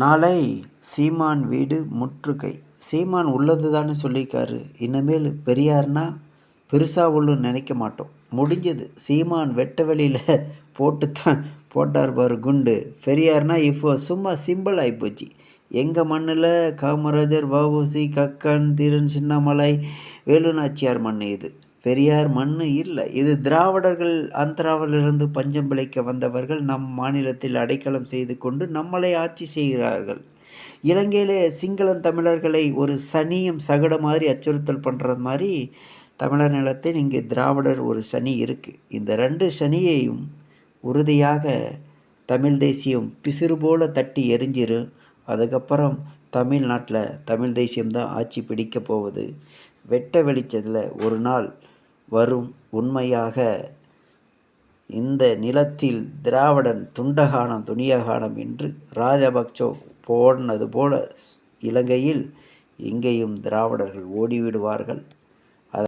நாளை சீமான் வீடு முற்றுகை. சீமான் உள்ளது தானே சொல்லியிருக்காரு. இனிமேல் பெரியார்னா பெருசாக ஒன்றும் நினைக்க மாட்டோம். முடிஞ்சது. சீமான் வெட்ட வெளியில் போட்டுத்தான் போட்டார் பாரு குண்டு. பெரியார்னா இப்போ சும்மா சிம்பிள் ஆகிப்போச்சு எங்கள் மண்ணில் காமராஜர் வஉசி கக்கன் தீரன் சின்னமலை வேலுநாச்சியார் மண் இது. பெரியார் மண் இல்லை. இது திராவிடர்கள் ஆந்திராவிலிருந்து பஞ்சம் பிழைக்க வந்தவர்கள் நம் மாநிலத்தில் அடைக்கலம் செய்து கொண்டு நம்மளை ஆட்சி செய்கிறார்கள். இலங்கையிலே சிங்களம் தமிழர்களை ஒரு சனியும் சகட மாதிரி அச்சுறுத்தல் பண்ணுறது மாதிரி தமிழர் நிலத்தில் இங்கே திராவிடர் ஒரு சனி இருக்குது இந்த ரெண்டு சனியையும் உறுதியாக தமிழ் தேசியம் பிசிறு போல தட்டி எரிஞ்சிரும் அதுக்கப்புறம் தமிழ்நாட்டில் தமிழ் தேசியம்தான் ஆட்சி பிடிக்க போகுது. வெட்ட வெளிச்சத்தில் ஒரு நாள் வரும் உண்மையாக இந்த நிலத்தில் திராவிடன் துண்டகானம் துணியகானம் என்று ராஜபக்சோ போனது போல இலங்கையில் இங்கேயும் திராவிடர்கள் ஓடிவிடுவார்கள்.